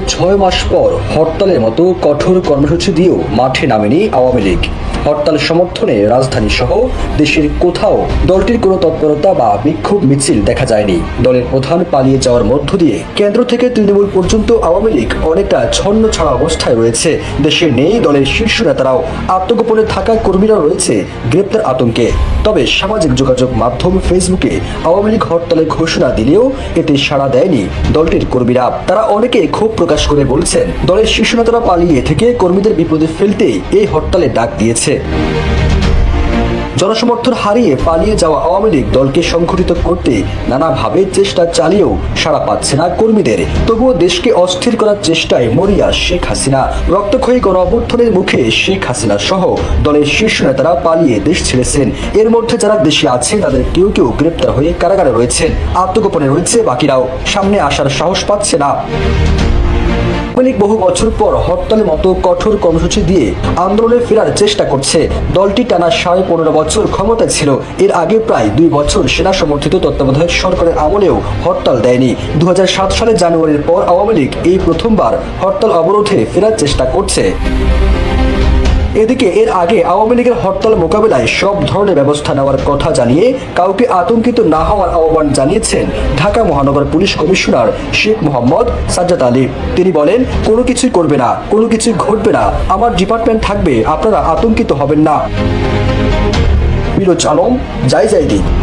ছয় মাস পর হরতালের মতো কঠোর কর্মসূচি দিয়েও মাঠে নামেনি আওয়ামী লীগ। হরতাল সমর্থনে রাজধানী সহ দেশের কোথাও দলটির কোনো তৎপরতা বা বিক্ষোভ মিছিল দেখা যায়নি। দলের প্রধান পালিয়ে যাওয়ার মধ্য দিয়ে কেন্দ্র থেকে তৃণমূল পর্যন্ত আওয়ামী লীগ অনেকটা ছন্ন ছাড়া অবস্থায় রয়েছে। দেশে নেই দলের শীর্ষ নেতারাও আত্মগোপনে থাকা কর্মীরা রয়েছে গ্রেপ্তার আতঙ্কে। তবে সামাজিক যোগাযোগ মাধ্যম ফেসবুকে আওয়ামী লীগ হরতালের ঘোষণা দিলেও এতে সাড়া দেয়নি দলটির কর্মীরা। তারা অনেকে ক্ষোভ প্রকাশ করে বলছেন, দলের শীর্ষ নেতারা পালিয়ে থেকে কর্মীদের বিপদে ফেলতেই এই হরতালে ডাক দিয়েছে। জনসমর্থন হারিয়ে পালিয়ে যাওয়া আওয়ামী লীগ দলকে সংগঠিত করতে নানাভাবে চেষ্টা চালিয়েও সাড়া পাচ্ছে না কর্মীদের। তবুও দেশকে অস্থির করার চেষ্টায় মরিয়া শেখ হাসিনা। রক্তক্ষয়ী গণ মুখে শেখ হাসিনা সহ দলের শীর্ষ নেতারা পালিয়ে দেশ ছেড়েছেন। এর মধ্যে যারা দেশে আছে, তাদের কেউ কেউ গ্রেপ্তার হয়ে কারাগারে রয়েছেন। আত্মগোপনে রয়েছে বাকিরাও। সামনে আসার সাহস পাচ্ছে না। আওয়ামী বহু বছর পর হরতালের মতো কঠোর কর্মসূচি দিয়ে আন্দোলনে ফেরার চেষ্টা করছে। দলটি টানা সাড়ে পনেরো বছর ক্ষমতায় ছিল। এর আগে প্রায় দুই বছর সেনা সমর্থিত তত্ত্বাবধায়ক সরকারের আমলেও হরতাল দেয়নি। দু সালে জানুয়ারির পর আওয়ামী লীগ এই প্রথমবার হরতাল অবরোধে ফেরার চেষ্টা করছে। এদিকে, এর আগে আওয়ামী লীগের হরতাল মোকাবেলায় সব ধরনের ব্যবস্থা নেওয়ার কথা জানিয়ে কাউকে আতঙ্কিত না হওয়ার আহ্বান জানিয়েছেন ঢাকা মহানগর পুলিশ কমিশনার শেখ মোহাম্মদ সাজ্জাদ আলী। তিনি বলেন, কোনো কিছুই করবে না, কোনো কিছুই ঘটবে না। আমার ডিপার্টমেন্ট থাকবে, আপনারা আতঙ্কিত হবেন না। বিরোজ আলম যাই যাই দিন।